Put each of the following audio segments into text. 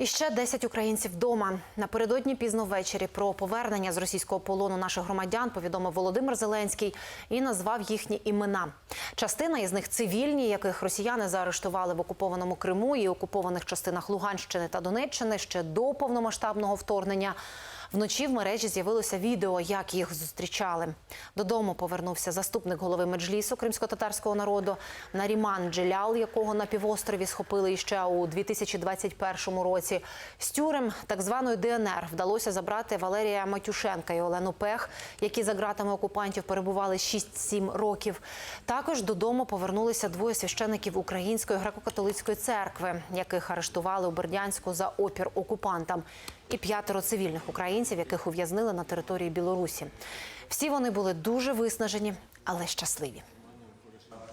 І ще 10 українців вдома. Напередодні пізно ввечері про повернення з російського полону наших громадян повідомив Володимир Зеленський і назвав їхні імена. Частина із них цивільні, яких росіяни заарештували в окупованому Криму і окупованих частинах Луганщини та Донеччини ще до повномасштабного вторгнення. Вночі в мережі з'явилося відео, як їх зустрічали. Додому повернувся заступник голови меджлісу кримсько-татарського народу Наріман Джелял, якого на півострові схопили іще у 2021 році. З тюрем так званої ДНР вдалося забрати Валерія Матюшенка і Олену Пех, які за ґратами окупантів перебували 6-7 років. Також додому повернулися двоє священиків Української греко-католицької церкви, яких арештували у Бердянську за опір окупантам і п'ятеро цивільних українців, яких ув'язнили на території Білорусі. Всі вони були дуже виснажені, але щасливі.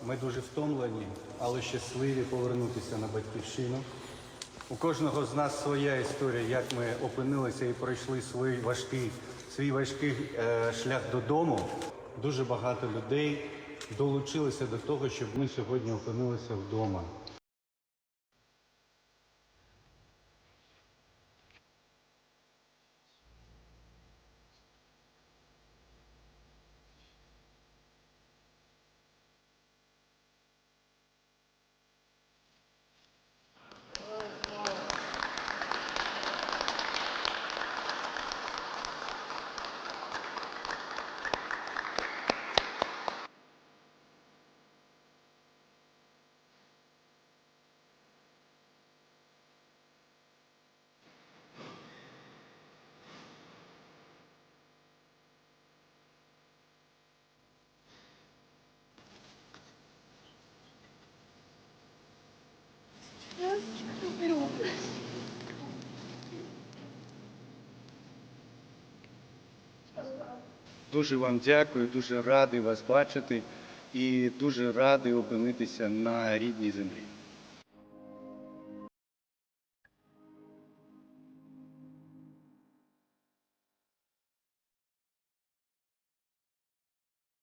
Ми дуже втомлені, але щасливі повернутися на батьківщину. У кожного з нас своя історія, як ми опинилися і пройшли свій важкий, свій важкий е, шлях додому. Дуже багато людей долучилися до того, щоб ми сьогодні опинилися вдома. Дуже вам дякую, дуже радий вас бачити і дуже радий опинитися на рідній землі.